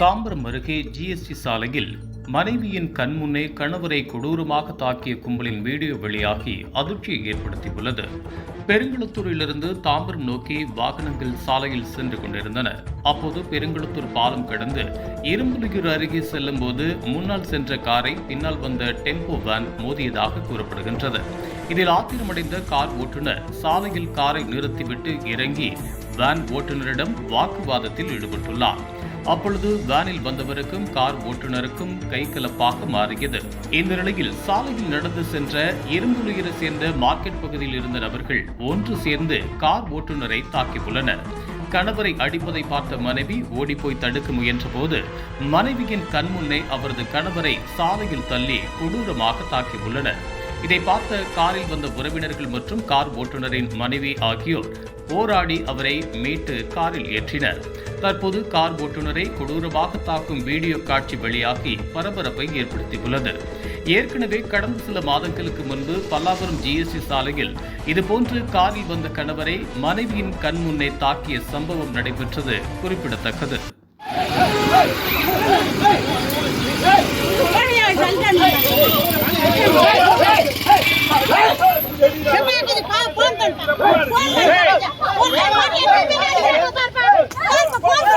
தாம்பரம் அருகே ஜிஎஸ்டி சாலையில் மனைவியின் கண்முன்னே கணவரை கொடூரமாக தாக்கிய கும்பலின் வீடியோ வெளியாகி அதிர்ச்சியை ஏற்படுத்தியுள்ளது. பெருங்குளத்தூரிலிருந்து தாம்பரம் நோக்கி வாகனங்கள் சாலையில் சென்று கொண்டிருந்தன. அப்போது பெருங்குளத்தூர் பாலம் கடந்து இரும்புலியூர் அருகே செல்லும் போது முன்னால் சென்ற காரை பின்னால் வந்த டெம்போ வேன் மோதியதாக கூறப்படுகின்றது. இதில் ஆத்திரமடைந்த கார் ஓட்டுநர் சாலையில் காரை நிறுத்திவிட்டு இறங்கி வேன் ஓட்டுநரிடம் வாக்குவாதத்தில் ஈடுபட்டுள்ளார். அப்பொழுது வேனில் வந்தவருக்கும் கார் ஓட்டுநருக்கும் கைகலப்பாக மாறியது. இந்த நிலையில் சாலையில் நடந்து சென்ற இரும்புலியரை சேர்ந்த மார்க்கெட் பகுதியில் இருந்த நபர்கள் ஒன்று சேர்ந்து கார் ஓட்டுநரை தாக்கியுள்ளனர் கணவரை அடிப்பதை பார்த்த மனைவி ஓடிப்போய் தடுக்க முயன்றபோது மனைவியின் கண்முன்னே அவரது கணவரை சாலையில் தள்ளி கொடூரமாக தாக்கியுள்ளனர் இதை பார்த்த காரில் வந்த உறவினர்கள் மற்றும் கார் ஓட்டுநரின் மனைவி ஆகியோர் போராடி அவரை மீட்டு காரில் ஏற்றினர். தற்போது கார் ஓட்டுநரை கொடூரமாக தாக்கும் வீடியோ காட்சி வெளியாகி பரபரப்பை ஏற்படுத்தியுள்ளது. ஏற்கனவே கடந்த சில மாதங்களுக்கு முன்பு பல்லாவரம் ஜிஎஸ்டி சாலையில் இதுபோன்று காரில் வந்த கணவரை மனைவியின் கண் முன்னே தாக்கிய சம்பவம் நடைபெற்றது குறிப்பிடத்தக்கது.